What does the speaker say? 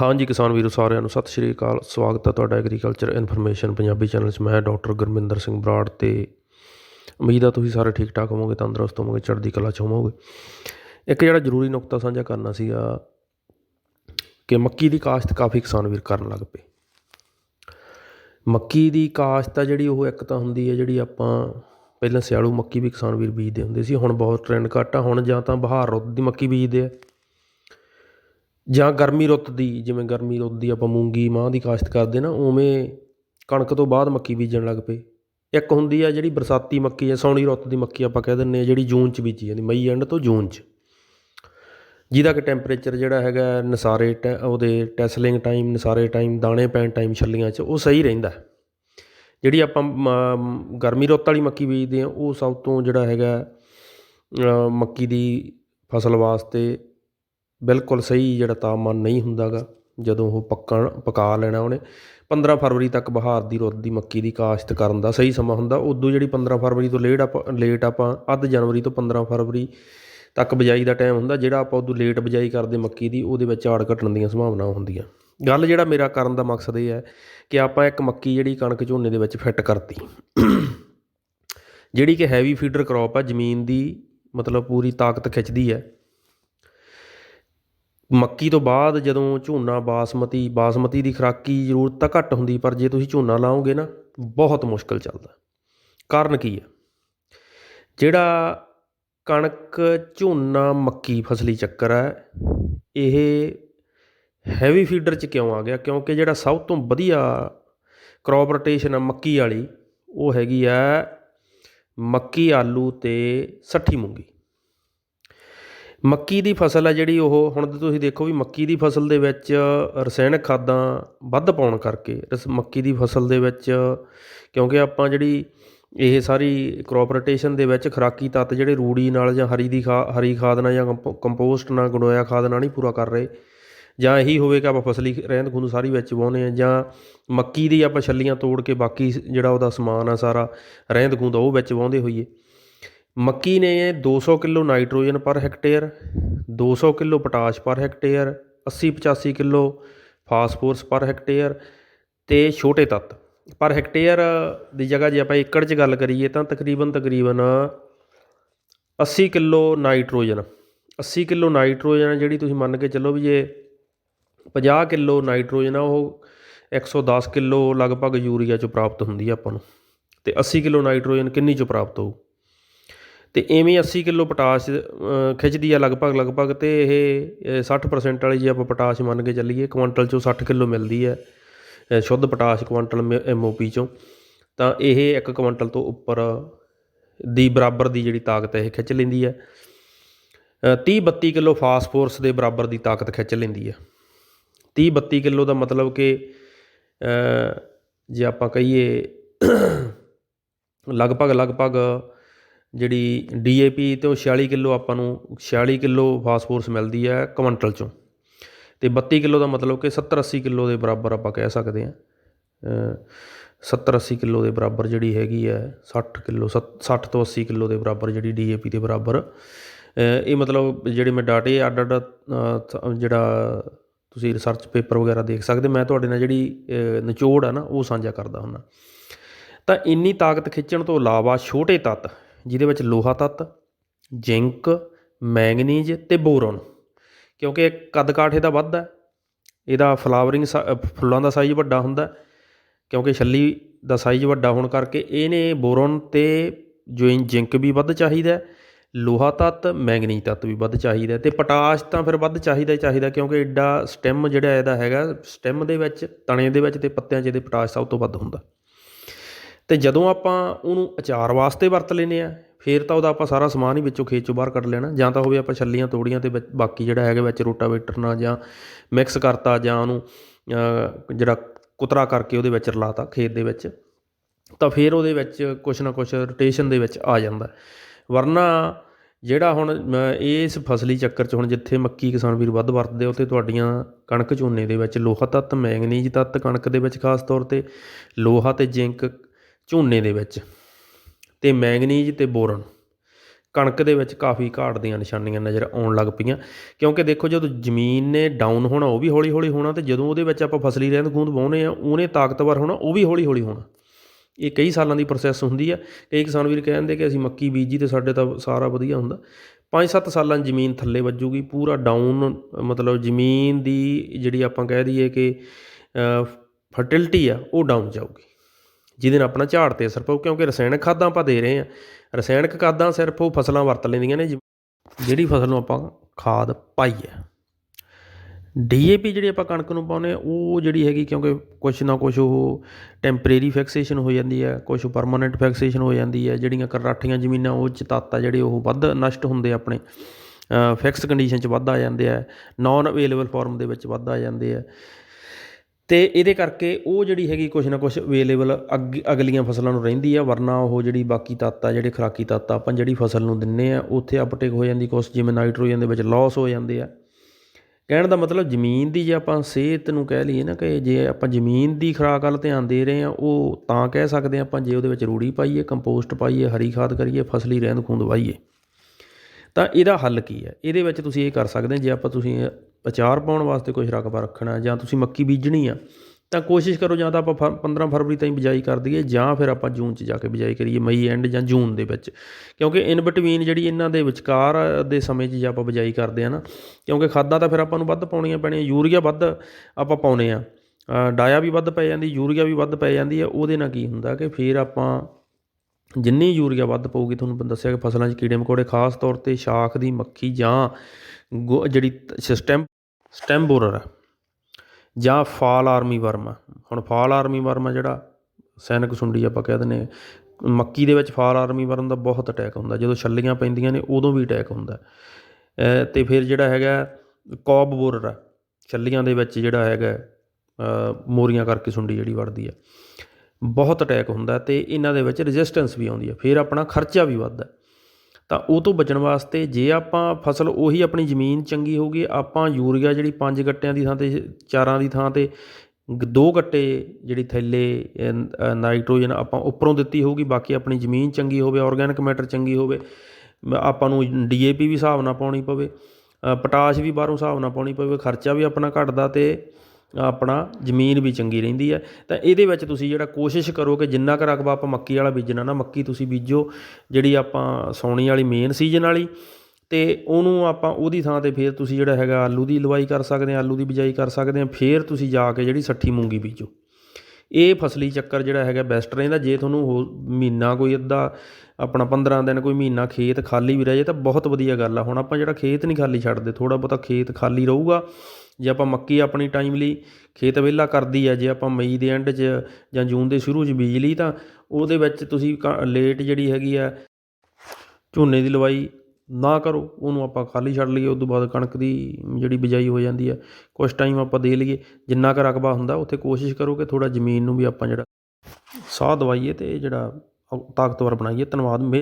ਹਾਂਜੀ ਕਿਸਾਨ ਵੀਰੋ ਸਾਰਿਆਂ ਨੂੰ ਸਤਿ ਸ਼੍ਰੀ ਅਕਾਲ। ਸਵਾਗਤ ਹੈ ਤੁਹਾਡਾ ਐਗਰੀਕਲਚਰ ਇਨਫੋਰਮੇਸ਼ਨ ਪੰਜਾਬੀ ਚੈਨਲ 'ਚ। ਮੈਂ ਡਾਕਟਰ ਗੁਰਮਿੰਦਰ ਸਿੰਘ ਬਰਾੜ ਤੇ ਉਮੀਦ ਆ ਤੁਸੀਂ ਸਾਰੇ ਠੀਕ ਠਾਕ ਹੋਵੋਗੇ, ਤੰਦਰੁਸਤ ਹੋਵੋਗੇ, ਚੜ੍ਹਦੀ ਕਲਾ 'ਚ ਹੋਵੋਗੇ। ਇੱਕ ਜਿਹੜਾ ਜ਼ਰੂਰੀ ਨੁਕਤਾ ਸਾਂਝਾ ਕਰਨਾ ਸੀਗਾ ਕਿ ਮੱਕੀ ਦੀ ਕਾਸ਼ਤ ਕਾਫੀ ਕਿਸਾਨ ਵੀਰ ਕਰਨ ਲੱਗ ਪਏ। ਮੱਕੀ ਦੀ ਕਾਸ਼ਤ ਆ ਜਿਹੜੀ ਉਹ ਇੱਕ ਤਾਂ ਹੁੰਦੀ ਹੈ ਜਿਹੜੀ ਆਪਾਂ ਪਹਿਲਾਂ ਸਿਆਲੂ ਮੱਕੀ ਵੀ ਕਿਸਾਨ ਵੀਰ ਬੀਜਦੇ ਹੁੰਦੇ ਸੀ, ਹੁਣ ਬਹੁਤ ਟ੍ਰੈਂਡ ਘੱਟ ਆ, ਹੁਣ ਜਾਂ ਤਾਂ ਬਹਾਰ ਰੁੱਤ ਦੀ ਮੱਕੀ ਬੀਜਦੇ ਆ। ਜਾਂ ਗਰਮੀ ਰੁੱਤ ਦੀ, ਜਿਵੇਂ ਗਰਮੀ ਰੁੱਤ ਦੀ ਆਪਾਂ ਮੂੰਗੀ, ਮਾਂਹ ਦੀ ਕਾਸ਼ਤ ਕਰਦੇ ਨਾ, ਉਵੇਂ ਕਣਕ ਤੋਂ ਬਾਅਦ ਮੱਕੀ ਬੀਜਣ ਲੱਗ ਪਏ। ਇੱਕ ਹੁੰਦੀ ਆ ਜਿਹੜੀ ਬਰਸਾਤੀ ਮੱਕੀ ਜਾਂ ਸਾਉਣੀ ਰੁੱਤ ਦੀ ਮੱਕੀ ਆਪਾਂ ਕਹਿ ਦਿੰਦੇ ਹਾਂ ਜਿਹੜੀ ਜੂਨ 'ਚ ਬੀਜੀ ਜਾਂਦੀ, ਮਈ ਐਂਡ ਤੋਂ ਜੂਨ 'ਚ। ਜਿਹਦਾ ਕਿ ਟੈਂਪਰੇਚਰ ਜਿਹੜਾ ਹੈਗਾ ਨਸਾਰੇ ਟੈ- ਉਹਦੇ ਟੈਸਲਿੰਗ ਟਾਈਮ ਨਸਾਰੇ ਟਾਈਮ ਦਾਣੇ ਪੈਣ ਟਾਈਮ ਛੱਲੀਆਂ 'ਚ, ਉਹ ਸਹੀ ਰਹਿੰਦਾ ਜਿਹੜੀ ਆਪਾਂ ਮ- ਗਰਮੀ ਰੁੱਤ ਵਾਲੀ ਮੱਕੀ ਬੀਜਦੇ ਆ, ਉਹ ਸਭ ਤੋਂ ਜਿਹੜਾ ਹੈਗਾ ਮੱਕੀ ਦੀ ਫਸਲ ਵਾਸਤੇ ਬਿਲਕੁਲ ਸਹੀ ਜਿਹੜਾ ਤਾਪਮਾਨ ਨਹੀਂ ਹੁੰਦਾਗਾ, ਜਦੋਂ ਉਹ ਪੱਕਣ, ਪਕਾ ਲੈਣਾ ਉਹਨੇ। 15 ਫਰਵਰੀ ਤੱਕ ਬਹਾਰ ਦੀ ਰੁੱਤ ਦੀ ਮੱਕੀ ਦੀ ਕਾਸ਼ਤ ਕਰਨ ਦਾ ਸਹੀ ਸਮਾਂ ਹੁੰਦਾ। ਉਦੋਂ ਜਿਹੜੀ 15 ਫਰਵਰੀ ਤੋਂ ਲੇਟ ਆਪਾਂ ਲੇਟ ਆਪਾਂ ਅੱਧ ਜਨਵਰੀ ਤੋਂ 15 ਫਰਵਰੀ ਤੱਕ ਬਿਜਾਈ ਦਾ ਟਾਈਮ ਹੁੰਦਾ, ਜਿਹੜਾ ਆਪਾਂ ਉਦੋਂ ਲੇਟ ਬਿਜਾਈ ਕਰਦੇ ਮੱਕੀ ਦੀ, ਉਹਦੇ ਵਿੱਚ ਆੜ ਘਟਣ ਦੀਆਂ ਸੰਭਾਵਨਾਵਾਂ ਹੁੰਦੀਆਂ। ਗੱਲ ਜਿਹੜਾ ਮੇਰਾ ਕਰਨ ਦਾ ਮਕਸਦ ਇਹ ਹੈ ਕਿ ਆਪਾਂ ਇੱਕ ਮੱਕੀ ਜਿਹੜੀ ਕਣਕ ਝੋਨੇ ਦੇ ਵਿੱਚ ਫਿੱਟ ਕਰਤੀ। ਜਿਹੜੀ ਕਿ ਹੈਵੀ ਫੀਡਰ ਕ੍ਰੌਪ ਆ, ਜ਼ਮੀਨ ਦੀ ਮਤਲਬ ਪੂਰੀ ਤਾਕਤ ਖਿੱਚਦੀ ਹੈ। ਮੱਕੀ ਤੋਂ ਬਾਅਦ ਜਦੋਂ ਝੋਨਾ ਬਾਸਮਤੀ ਬਾਸਮਤੀ ਦੀ ਖੁਰਾਕੀ ਜ਼ਰੂਰਤ ਤਾਂ ਘੱਟ ਹੁੰਦੀ, ਪਰ ਜੇ ਤੁਸੀਂ ਝੋਨਾ ਲਾਓਗੇ ਨਾ, ਬਹੁਤ ਮੁਸ਼ਕਿਲ ਚੱਲਦਾ। ਕਾਰਨ ਕੀ ਹੈ? ਜਿਹੜਾ ਕਣਕ, ਝੋਨਾ, ਮੱਕੀ ਫਸਲੀ ਚੱਕਰ ਹੈ, ਇਹ ਹੈਵੀ ਫੀਡਰ ਚ ਕਿਉਂ ਆ ਗਿਆ? ਕਿਉਂਕਿ ਜਿਹੜਾ ਸਭ ਤੋਂ ਵਧੀਆ ਕ੍ਰੌਪ ਰੋਟੇਸ਼ਨ ਆ ਮੱਕੀ ਵਾਲੀ, ਉਹ ਹੈਗੀ ਆ ਮੱਕੀ, ਆਲੂ ਤੇ ਸੱਠੀ ਮੂੰਗੀ। ਮੱਕੀ ਦੀ ਫਸਲ ਹੈ ਜਿਹੜੀ ਉਹ, ਹੁਣ ਤੁਸੀਂ ਦੇਖੋ ਵੀ ਮੱਕੀ ਦੀ ਫਸਲ ਦੇ ਵਿੱਚ ਰਸਾਇਣਕ ਖਾਦਾਂ ਵੱਧ ਪਾਉਣ ਕਰਕੇ, ਰਸ, ਮੱਕੀ ਦੀ ਫਸਲ ਦੇ ਵਿੱਚ ਕਿਉਂਕਿ ਆਪਾਂ ਜਿਹੜੀ ਇਹ ਸਾਰੀ ਕ੍ਰੌਪ ਰੋਟੇਸ਼ਨ ਦੇ ਵਿੱਚ ਖੁਰਾਕੀ ਤੱਤ ਜਿਹੜੇ ਰੂੜੀ ਨਾਲ ਜਾਂ ਹਰੀ ਦੀ ਖਾ, ਹਰੀ ਖਾਦ ਨਾਲ ਜਾਂ ਕੰਪੋ- ਕੰਪੋਸਟ ਨਾਲ ਗੰਡੋਇਆ ਖਾਦ ਨਾਲ ਨਹੀਂ ਪੂਰਾ ਕਰ ਰਹੇ, ਜਾਂ ਇਹੀ ਹੋਵੇ ਕਿ ਆਪਾਂ ਫਸਲੀ ਰਹਿੰਦ ਖੂੰਦ ਸਾਰੀ ਵਿੱਚ ਵਾਹੁੰਦੇ ਆ ਜਾਂ ਮੱਕੀ ਦੀ ਆਪਾਂ ਛੱਲੀਆਂ ਤੋੜ ਕੇ ਬਾਕੀ ਜਿਹੜਾ ਉਹਦਾ ਸਮਾਨ ਆ ਸਾਰਾ ਰਹਿੰਦ ਖੂੰਦ ਉਹ ਵਿੱਚ ਵਾਹੁੰਦੇ ਹੋਈਏ। ਮੱਕੀ ਨੇ ਦੋ ਸੌ ਕਿਲੋ ਨਾਈਟ੍ਰੋਜਨ ਪਰ ਹੈਕਟੇਅਰ, ਦੋ ਸੌ kilo potash per hectare 80 85 kilo phosphorus per hectare ਅਤੇ ਛੋਟੇ ਤੱਤ। ਪਰ ਹੈਕਟੇਅਰ ਦੀ ਜਗ੍ਹਾ ਜੇ ਆਪਾਂ ਏਕੜ 'ਚ ਗੱਲ ਕਰੀਏ ਤਾਂ ਤਕਰੀਬਨ ਤਕਰੀਬਨ 80 ਕਿਲੋ ਨਾਈਟ੍ਰੋਜਨ। 80 ਕਿਲੋ ਨਾਈਟ੍ਰੋਜਨ ਜਿਹੜੀ ਤੁਸੀਂ ਮੰਨ ਕੇ ਚੱਲੋ ਵੀ ਜੇ 50 ਕਿਲੋ ਨਾਈਟ੍ਰੋਜਨ ਆ, ਉਹ 110 ਕਿਲੋ ਲਗਭਗ ਯੂਰੀਆ 'ਚੋਂ ਪ੍ਰਾਪਤ ਹੁੰਦੀ ਆ ਆਪਾਂ ਨੂੰ। ਅਤੇ 80 ਕਿਲੋ ਨਾਈਟ੍ਰੋਜਨ ਕਿੰਨੀ 'ਚੋਂ ਪ੍ਰਾਪਤ ਹੋਊ? ਅਤੇ ਇਵੇਂ ਅੱਸੀ ਕਿਲੋ ਪੋਟਾਸ਼ ਖਿੱਚਦੀ ਆ ਲਗਭਗ ਲਗਭਗ ਅਤੇ ਇਹ ਸੱਠ 60% ਵਾਲੀ ਜੇ ਆਪਾਂ ਪੋਟਾਸ਼ ਮੰਨ ਕੇ ਚੱਲੀਏ, ਕੁਆਂਟਲ ਚੋਂ ਸੱਠ ਕਿਲੋ ਮਿਲਦੀ ਹੈ ਸ਼ੁੱਧ potash quintal M O P ਚੋਂ। ਤਾਂ ਇਹ ਇੱਕ ਕੁਆਂਟਲ ਤੋਂ ਉੱਪਰ ਦੀ ਬਰਾਬਰ ਦੀ ਜਿਹੜੀ ਤਾਕਤ ਹੈ ਇਹ ਖਿੱਚ ਲੈਂਦੀ ਹੈ 30 32 ਕਿਲੋ ਫਾਸਫੋਰਸ ਦੇ ਬਰਾਬਰ ਦੀ ਤਾਕਤ ਖਿੱਚ ਲੈਂਦੀ ਹੈ 30 32 ਕਿਲੋ ਦਾ ਮਤਲਬ ਕਿ ਜੇ ਆਪਾਂ ਕਹੀਏ, ਲਗਭਗ ਲਗਭਗ ਜਿਹੜੀ ਡੀ ਡੀਏਪੀ ਤੇ ਉਹ 46 ਕਿਲੋ ਆਪਾਂ ਨੂੰ 46 ਕਿਲੋ ਫਾਸਫੋਰਸ ਮਿਲਦੀ ਹੈ ਕੁਇੰਟਲ ਚੋਂ। ਅਤੇ ਬੱਤੀ ਕਿਲੋ ਦਾ ਮਤਲਬ ਕਿ 70 80 ਕਿਲੋ ਦੇ ਬਰਾਬਰ ਆਪਾਂ ਕਹਿ ਸਕਦੇ ਹਾਂ। 70 80 ਕਿਲੋ ਦੇ ਬਰਾਬਰ ਜਿਹੜੀ ਹੈਗੀ ਹੈ 60 ਕਿਲੋ ਸੱਠ ਤੋਂ 80 ਕਿਲੋ ਦੇ ਬਰਾਬਰ ਜਿਹੜੀ ਡੀ ਏ ਪੀ ਦੇ ਬਰਾਬਰ। ਇਹ ਮਤਲਬ ਜਿਹੜੇ ਮੈਂ ਡਾਟੇ ਅੱਡ ਅੱਡ ਜਿਹੜਾ ਤੁਸੀਂ ਰਿਸਰਚ ਪੇਪਰ ਵਗੈਰਾ ਦੇਖ ਸਕਦੇ, ਮੈਂ ਤੁਹਾਡੇ ਨਾਲ ਜਿਹੜੀ ਨਿਚੋੜ ਆ ਨਾ, ਉਹ ਸਾਂਝਾ ਕਰਦਾ ਹੁੰਦਾ ਤਾਂ ਇੰਨੀ ਤਾਕਤ ਖਿੱਚਣ ਤੋਂ ਇਲਾਵਾ ਛੋਟੇ ਤੱਤ ਜਿਹਦੇ ਵਿੱਚ ਲੋਹਾ ਤੱਤ, ਜ਼ਿੰਕ, ਮੈਂਗਨੀਜ਼ ਅਤੇ ਬੋਰੋਨ। ਕਿਉਂਕਿ ਇਹ ਕੱਦ ਕਾਠ ਇਹਦਾ ਵੱਧਦਾ ਇਹਦਾ ਫਲਾਵਰਿੰਗ ਫੁੱਲਾਂ ਦਾ ਸਾਈਜ਼ ਵੱਡਾ ਹੁੰਦਾ ਕਿਉਂਕਿ ਛੱਲੀ ਦਾ ਸਾਈਜ਼ ਵੱਡਾ ਹੋਣ ਕਰਕੇ ਇਹਨੇ ਬੋਰੋਨ ਤੇ ਜੋ ਜ਼ਿੰਕ ਵੀ ਵੱਧ ਚਾਹੀਦਾ ਲੋਹਾ ਤੱਤ, ਮੈਂਗਨੀਜ਼ ਤੱਤ ਵੀ ਵੱਧ ਚਾਹੀਦਾ ਹੈ। ਤੇ ਪੋਟਾਸ਼ ਤਾਂ ਫਿਰ ਵੱਧ ਚਾਹੀਦਾ ਹੀ ਚਾਹੀਦਾ ਕਿਉਂਕਿ ਐਡਾ ਸਟੈਮ ਜਿਹੜਾ ਇਹਦਾ ਹੈਗਾ ਸਟੈਮ ਦੇ ਵਿੱਚ, ਤਣੇ ਦੇ ਵਿੱਚ ਤੇ ਪੱਤਿਆਂ 'ਚ ਇਹਦੇ ਪੋਟਾਸ਼ ਸਭ ਤੋਂ ਵੱਧ ਹੁੰਦਾ। ਅਤੇ ਜਦੋਂ ਆਪਾਂ ਉਹਨੂੰ ਅਚਾਰ ਵਾਸਤੇ ਵਰਤ ਲੈਂਦੇ ਹਾਂ, ਫਿਰ ਤਾਂ ਉਹਦਾ ਆਪਾਂ ਸਾਰਾ ਸਮਾਨ ਹੀ ਵਿੱਚੋਂ ਖੇਤ ਚੋਂ ਬਾਹਰ ਕੱਢ ਲੈਣਾ। ਜਾਂ ਤਾਂ ਹੋਵੇ ਆਪਾਂ ਛੱਲੀਆਂ ਤੋੜੀਆਂ ਅਤੇ ਬ ਬਾਕੀ ਜਿਹੜਾ ਹੈਗਾ ਵਿੱਚ ਰੋਟਾਵੇਟਰ ਨਾਲ ਜਾਂ ਮਿਕਸ ਕਰਤਾ ਜਾਂ ਉਹਨੂੰ ਜਿਹੜਾ ਕੁਤਰਾ ਕਰਕੇ ਉਹਦੇ ਵਿੱਚ ਰਲਾਤਾ ਖੇਤ ਦੇ ਵਿੱਚ, ਤਾਂ ਫਿਰ ਉਹਦੇ ਵਿੱਚ ਕੁਛ ਨਾ ਕੁਛ ਰੋਟੇਸ਼ਨ ਦੇ ਵਿੱਚ ਆ ਜਾਂਦਾ। ਵਰਨਾ ਜਿਹੜਾ ਹੁਣ ਇਸ ਫਸਲੀ ਚੱਕਰ 'ਚ ਹੁਣ ਜਿੱਥੇ ਮੱਕੀ ਕਿਸਾਨ ਵੀਰ ਵੱਧ ਵਰਤਦੇ ਉੱਥੇ ਤੁਹਾਡੀਆਂ ਕਣਕ ਝੋਨੇ ਦੇ ਵਿੱਚ ਲੋਹਾ ਤੱਤ, ਮੈਂਗਨੀਜ਼ ਤੱਤ ਕਣਕ ਦੇ ਵਿੱਚ ਖਾਸ ਤੌਰ ਤੇ ਲੋਹਾ ਤੇ ਜ਼ਿੰਕ ਝੋਨੇ ਦੇ ਵਿੱਚ ਅਤੇ ਮੈਂਗਨੀਜ਼ ਅਤੇ ਬੋਰਨ। ਕਣਕ ਦੇ ਵਿੱਚ ਕਾਫੀ ਘਾਟ ਦੀਆਂ ਨਿਸ਼ਾਨੀਆਂ ਨਜ਼ਰ ਆਉਣ ਲੱਗ ਪਈਆਂ। ਕਿਉਂਕਿ ਦੇਖੋ, ਜਦੋਂ ਜ਼ਮੀਨ ਨੇ ਡਾਊਨ ਹੋਣਾ, ਉਹ ਵੀ ਹੌਲੀ ਹੌਲੀ ਹੋਣਾ ਤੇ ਜਦੋਂ ਉਹਦੇ ਵਿੱਚ ਆਪਾਂ ਫਸਲੀ ਰਹਿੰਦ ਖੂੰਦ ਵਾਹੁੰਦੇ ਆ ਉਹਨੇ ਤਾਕਤਵਰ ਹੋਣਾ, ਉਹ ਵੀ ਹੌਲੀ ਹੌਲੀ ਹੋਣਾ। ਇਹ ਕਈ ਸਾਲਾਂ ਦੀ ਪ੍ਰੋਸੈਸ ਹੁੰਦੀ ਆ। ਕਈ ਕਿਸਾਨ ਵੀਰ ਕਹਿੰਦੇ ਕਿ ਅਸੀਂ ਮੱਕੀ ਬੀਜੀ ਤੇ ਸਾਡੇ ਤਾਂ ਸਾਰਾ ਵਧੀਆ ਹੁੰਦਾ। 5-7 ਸਾਲਾਂ ਜ਼ਮੀਨ ਥੱਲੇ ਵੱਜੂਗੀ, ਪੂਰਾ ਡਾਊਨ ਮਤਲਬ ਜ਼ਮੀਨ ਦੀ ਜਿਹੜੀ ਆਪਾਂ ਕਹਿ ਦਈਏ ਕਿ ਫਰਟੀਲਿਟੀ ਆ, ਉਹ ਡਾਊਨ ਜਾਊਗੀ। ਜਿਹਦੇ ਨਾਲ ਆਪਣਾ ਝਾੜ ਤੇ ਅਸਰ ਪਊ, ਕਿਉਂਕਿ ਰਸਾਇਣਕ ਖਾਦਾਂ ਆਪਾਂ ਦੇ ਰਹੇ ਹਾਂ। ਰਸਾਇਣਕ ਖਾਦਾਂ ਸਿਰਫ ਉਹ ਫਸਲਾਂ ਵਰਤ ਲੈਂਦੀਆਂ ਨੇ ਜਿਹੜੀ ਫਸਲ ਨੂੰ ਆਪਾਂ ਖਾਦ ਪਾਈ ਹੈ। ਡੀਏਪੀ ਜਿਹੜੀ ਆਪਾਂ ਕਣਕ ਨੂੰ ਪਾਉਂਦੇ ਆ ਉਹ ਜਿਹੜੀ ਹੈਗੀ ਕਿਉਂਕਿ ਕੁਛ ਨਾ ਕੁਛ ਉਹ ਟੈਂਪਰੇਰੀ ਫਿਕਸੇਸ਼ਨ ਹੋ ਜਾਂਦੀ ਹੈ, ਕੁਛ ਪਰਮਾਨੈਂਟ ਫਿਕਸੇਸ਼ਨ ਹੋ ਜਾਂਦੀ ਹੈ, ਜਿਹੜੀਆਂ ਕਰਾਠੀਆਂ ਜ਼ਮੀਨਾਂ, ਉਹ 'ਚ ਤੱਤ ਆ ਜਿਹੜੇ ਉਹ ਵੱਧ ਨਸ਼ਟ ਹੁੰਦੇ ਆਪਣੇ। ਫਿਕਸ ਕੰਡੀਸ਼ਨ 'ਚ ਵੱਧ ਆ ਜਾਂਦੇ ਆ ਨਾਨ ਅਵੇਲੇਬਲ ਫਾਰਮ ਦੇ ਵਿੱਚ ਵੱਧ ਆ ਜਾਂਦੇ ਆ। ਅਤੇ ਇਹਦੇ ਕਰਕੇ ਉਹ ਜਿਹੜੀ ਹੈਗੀ ਕੁਛ ਨਾ ਕੁਛ ਅਵੇਲੇਬਲ ਅੱਗ, ਅਗਲੀਆਂ ਫਸਲਾਂ ਨੂੰ ਰਹਿੰਦੀ ਆ, ਵਰਨਾ ਉਹ ਜਿਹੜੀ ਬਾਕੀ ਤੱਤ ਆ, ਜਿਹੜੇ ਖੁਰਾਕੀ ਤੱਤ ਆ, ਆਪਾਂ ਜਿਹੜੀ ਫਸਲ ਨੂੰ ਦਿੰਨੇ ਆ, ਉੱਥੇ ਅਪਟੇਕ ਹੋ ਜਾਂਦੀ ਕੁਛ, ਜਿਵੇਂ ਨਾਈਟ੍ਰੋਜਨ ਦੇ ਵਿੱਚ ਲਾਸ ਹੋ ਜਾਂਦੇ ਆ। ਕਹਿਣ ਦਾ ਮਤਲਬ ਜ਼ਮੀਨ ਦੀ ਜੇ ਆਪਾਂ ਸਿਹਤ ਨੂੰ ਕਹਿ ਲਈਏ ਨਾ ਕਿ ਜੇ ਆਪਾਂ ਜ਼ਮੀਨ ਦੀ ਖੁਰਾਕ ਵੱਲ ਧਿਆਨ ਦੇ ਰਹੇ ਆ, ਉਹ ਤਾਂ ਕਹਿ ਸਕਦੇ ਆ ਆਪਾਂ, ਜੇ ਉਹਦੇ ਵਿੱਚ ਰੂੜੀ ਪਾਈਏ ਕੰਪੋਸਟ ਪਾਈਏ, ਹਰੀ ਖਾਦ ਕਰੀਏ, ਫਸਲੀ ਰਹਿੰਦ ਖੂੰਦ ਵਾਹੀਏ। ਤਾਂ ਇਹਦਾ ਹੱਲ ਕੀ ਹੈ? ਇਹਦੇ ਵਿੱਚ ਤੁਸੀਂ ਇਹ ਕਰ ਸਕਦੇ ਜੇ ਆਪਾਂ ਤੁਸੀਂ ਅਚਾਰ ਪਾਉਣ ਵਾਸਤੇ ਕੁਝ ਰਕਬਾ ਰੱਖਣਾ ਜਾਂ ਤੁਸੀਂ ਮੱਕੀ ਬੀਜਣੀ ਆ, ਤਾਂ ਕੋਸ਼ਿਸ਼ ਕਰੋ ਜਾਂ ਤਾਂ ਆਪਾਂ ਫ- 15 ਫਰਵਰੀ ਤਾਈਂ ਬਿਜਾਈ ਕਰ ਦਈਏ, ਜਾਂ ਫਿਰ ਆਪਾਂ ਜੂਨ 'ਚ ਜਾ ਕੇ ਬਿਜਾਈ ਕਰੀਏ, ਮਈ ਐਂਡ ਜਾਂ ਜੂਨ ਦੇ ਵਿੱਚ। ਕਿਉਂਕਿ ਇਨ ਬਿਟਵੀਨ ਜਿਹੜੀ ਇਹਨਾਂ ਦੇ ਵਿਚਕਾਰ ਦੇ ਸਮੇਂ 'ਚ ਜੇ ਆਪਾਂ ਬਿਜਾਈ ਕਰਦੇ ਆ ਨਾ, ਕਿਉਂਕਿ ਖਾਦਾਂ ਤਾਂ ਫਿਰ ਆਪਾਂ ਨੂੰ ਵੱਧ ਪਾਉਣੀਆਂ ਪੈਣੀਆਂ, ਯੂਰੀਆ ਵੱਧ ਆਪਾਂ ਪਾਉਨੇ ਆ। ਡਾਇਆ ਵੀ ਵੱਧ ਪੈ ਜਾਂਦੀ, ਯੂਰੀਆ ਵੀ ਵੱਧ ਪੈ ਜਾਂਦੀ ਹੈ ਉਹਦੇ ਨਾਲ ਕੀ ਹੁੰਦਾ ਕਿ ਫਿਰ ਆਪਾਂ ਜਿੰਨੀ ਯੂਰੀਆ ਵੱਧ ਪਊਗੀ ਤੁਹਾਨੂੰ ਮੈਂ ਦੱਸਿਆ ਕਿ ਫਸਲਾਂ 'ਚ ਕੀੜੇ ਮਕੌੜੇ ਖਾਸ ਤੌਰ ਤੇ ਸ਼ਾਖ ਦੀ ਮੱਖੀ ਜਾਂ ਗੋ- ਜਿਹੜੀ ਸਟੈਮ ਸਟੈਮ ਬੋਰਰ ਆ ਜਾਂ ਫਾਲ ਆਰਮੀ ਵਰਮ ਆ ਹੁਣ ਫਾਲ ਆਰਮੀ ਵਰਮ ਆ ਜਿਹੜਾ ਸੈਨਿਕ ਸੁੰਡੀ ਆਪਾਂ ਕਹਿ ਦਿੰਦੇ ਹਾਂ। ਮੱਕੀ ਦੇ ਵਿੱਚ ਫਾਲ ਆਰਮੀ ਵਰਮ ਦਾ ਬਹੁਤ ਅਟੈਕ ਹੁੰਦਾ ਜਦੋਂ ਛੱਲੀਆਂ ਪੈਂਦੀਆਂ ਨੇ ਉਦੋਂ ਵੀ ਅਟੈਕ ਹੁੰਦਾ ਅ, ਤੇ ਫਿਰ ਜਿਹੜਾ ਹੈਗਾ ਕੌਬ ਬੋਰਰ ਆ ਛੱਲੀਆਂ ਦੇ ਵਿੱਚ ਜਿਹੜਾ ਹੈਗਾ ਮੋਰੀਆਂ ਕਰਕੇ ਸੁੰਡੀ ਜਿਹੜੀ ਵੜਦੀ ਆ ਬਹੁਤ ਅਟੈਕ ਹੁੰਦਾ ਤੇ ਇਹਨਾਂ ਦੇ ਵਿੱਚ ਰੈਜ਼ਿਸਟੈਂਸ ਵੀ ਆਉਂਦੀ ਹੈ ਫਿਰ ਆਪਣਾ ਖਰਚਾ ਵੀ ਵੱਧਦਾ। ਤਾਂ ਉਹ ਤੋਂ ਬਚਣ ਵਾਸਤੇ ਜੇ ਆਪਾਂ ਫਸਲ ਉਹੀ ਆਪਣੀ ਜ਼ਮੀਨ ਚੰਗੀ ਹੋਊਗੀ, ਆਪਾਂ ਯੂਰੀਆ ਜਿਹੜੀ ਪੰਜ ਗੱਟਿਆਂ ਦੀ ਥਾਂ ਤੇ, ਚਾਰਾਂ ਦੀ ਥਾਂ ਤੇ, ਗ- ਦੋ ਗੱਟੇ ਜਿਹੜੀ ਥੈਲੇ ਨਾਈਟ੍ਰੋਜਨ ਆਪਾਂ ਉੱਪਰੋਂ ਦਿੱਤੀ ਹੋਊਗੀ, ਬਾਕੀ ਆਪਣੀ ਜ਼ਮੀਨ ਚੰਗੀ ਹੋਵੇ ਆਰਗੈਨਿਕ ਮੈਟਰ ਚੰਗੀ ਹੋਵੇ ਆਪਾਂ ਨੂੰ ਡੀਏਪੀ ਵੀ ਹਿਸਾਬ ਨਾਲ ਪਾਉਣੀ ਪਵੇ ਪੋਟਾਸ਼ ਵੀ ਬਾਹਰੋਂ ਹਿਸਾਬ ਨਾਲ ਪਾਉਣੀ ਪਵੇ, ਖਰਚਾ ਵੀ ਆਪਣਾ ਘਟਦਾ ਤੇ ਆਪਣਾ ਜ਼ਮੀਨ ਵੀ ਚੰਗੀ ਰਹਿੰਦੀ ਹੈ। ਤਾਂ ਇਹਦੇ ਵਿੱਚ ਤੁਸੀਂ ਜਿਹੜਾ ਕੋਸ਼ਿਸ਼ ਕਰੋ ਕਿ ਜਿੰਨਾ ਕੁ ਰਕਬਾ ਆਪਾਂ ਮੱਕੀ ਵਾਲਾ ਬੀਜਣਾ ਨਾ, ਮੱਕੀ ਤੁਸੀਂ ਬੀਜੋ, ਜਿਹੜੀ ਆਪਾਂ ਸੌਣੀ ਵਾਲੀ ਮੇਨ ਸੀਜ਼ਨ ਵਾਲੀ। ਤੇ ਉਹਨੂੰ ਆਪਾਂ ਉਹਦੀ ਥਾਂ ਤੇ ਫਿਰ ਤੁਸੀਂ ਜਿਹੜਾ ਹੈਗਾ ਆਲੂ ਦੀ ਲਵਾਈ ਕਰ ਸਕਦੇ ਆ ਆਲੂ ਦੀ ਬਿਜਾਈ ਕਰ ਸਕਦੇ ਆ ਫਿਰ ਤੁਸੀਂ ਜਾ ਕੇ ਜਿਹੜੀ ਸੱਠੀ ਮੂੰਗੀ ਬੀਜੋ। ਇਹ ਫਸਲੀ ਚੱਕਰ ਜਿਹੜਾ ਹੈਗਾ ਬੈਸਟ ਰਹਿੰਦਾ, ਜੇ ਤੁਹਾਨੂੰ ਹੋ ਮਹੀਨਾ ਕੋਈ ਅੱਧਾ, ਆਪਣਾ 15 ਦਿਨ ਕੋਈ ਮਹੀਨਾ ਖੇਤ ਖਾਲੀ ਵੀ ਰਹਿ ਜਾਏ ਤਾਂ ਬਹੁਤ ਵਧੀਆ ਗੱਲ ਆ। ਹੁਣ ਆਪਾਂ ਜਿਹੜਾ ਖੇਤ ਨਹੀਂ ਖਾਲੀ ਛੱਡਦੇ ਥੋੜਾ ਬਹੁਤਾ ਖੇਤ ਖਾਲੀ ਰਹੂਗਾ। ਜੇ ਆਪਾਂ ਮੱਕੀ ਆਪਣੀ ਟਾਈਮਲੀ ਖੇਤ ਵਿਹਲਾ ਕਰਦੀ ਆ, ਜੇ ਆਪਾਂ ਮਈ ਦੇ ਐਂਡ 'ਚ ਜਾਂ ਜੂਨ ਦੇ ਸ਼ੁਰੂ 'ਚ ਬੀਜ ਲਈ ਤਾਂ ਉਹਦੇ ਵਿੱਚ ਤੁਸੀਂ ਲੇਟ ਜਿਹੜੀ ਹੈਗੀ ਆ ਝੋਨੇ ਦੀ ਲਵਾਈ ਨਾ ਕਰੋ, ਉਹਨੂੰ ਆਪਾਂ ਖਾਲੀ ਛੱਡ ਲਈਏ ਉਸ ਤੋਂ ਬਾਅਦ ਕਣਕ ਦੀ ਜਿਹੜੀ ਬਿਜਾਈ ਹੋ ਜਾਂਦੀ ਹੈ, ਕੁਛ ਟਾਈਮ ਆਪਾਂ ਦੇ ਲਈਏ, ਜਿੰਨਾ ਕੁ ਰਕਬਾ ਹੁੰਦਾ, ਉੱਥੇ ਕੋਸ਼ਿਸ਼ ਕਰੋ ਕਿ ਥੋੜ੍ਹਾ ਜ਼ਮੀਨ ਨੂੰ ਵੀ ਆਪਾਂ ਜਿਹੜਾ ਸਾਹ ਦਵਾਈਏ ਅਤੇ ਜਿਹੜਾ ਤਾਕਤਵਰ ਬਣਾਈਏ। ਧੰਨਵਾਦ, ਮਿਹਰ